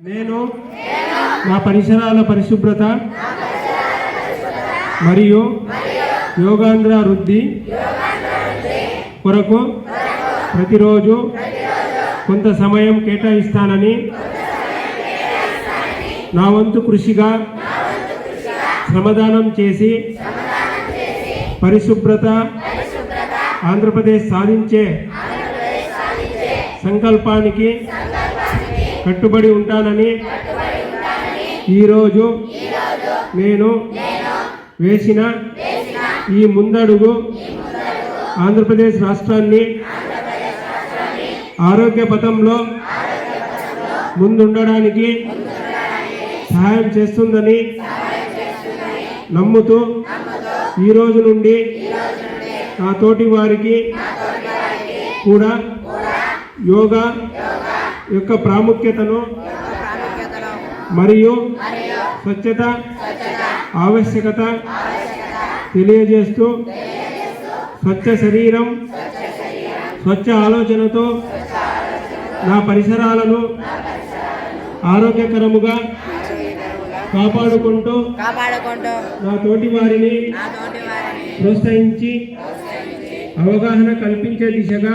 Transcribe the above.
నేను నా పరిసరాల పరిశుభ్రత మరియు యోగాంధ్ర వృద్ధి కొరకు ప్రతిరోజు కొంత సమయం కేటాయిస్తానని నా వంతు కృషిగా శ్రమదానం చేసి పరిశుభ్రత ఆంధ్రప్రదేశ్ సాధించే సంకల్పానికి కట్టుబడి ఉంటానని ఈరోజు నేను వేసిన ఈ ముందడుగు ఆంధ్రప్రదేశ్ రాష్ట్రాన్ని ఆరోగ్య పథంలో ముందుండడానికి సహాయం చేస్తుందని నమ్ముతూ ఈ రోజు నుండి నా తోటి వారికి కూడా యోగా యొక్క ప్రాముఖ్యతను మరియు స్వచ్ఛత ఆవశ్యకత తెలియజేస్తూ స్వచ్ఛ శరీరం స్వచ్ఛ ఆలోచనతో నా పరిసరాలను ఆరోగ్యకరముగా కాపాడుకుంటూ నా తోటి వారిని ప్రోత్సహించి అవగాహన కల్పించే దిశగా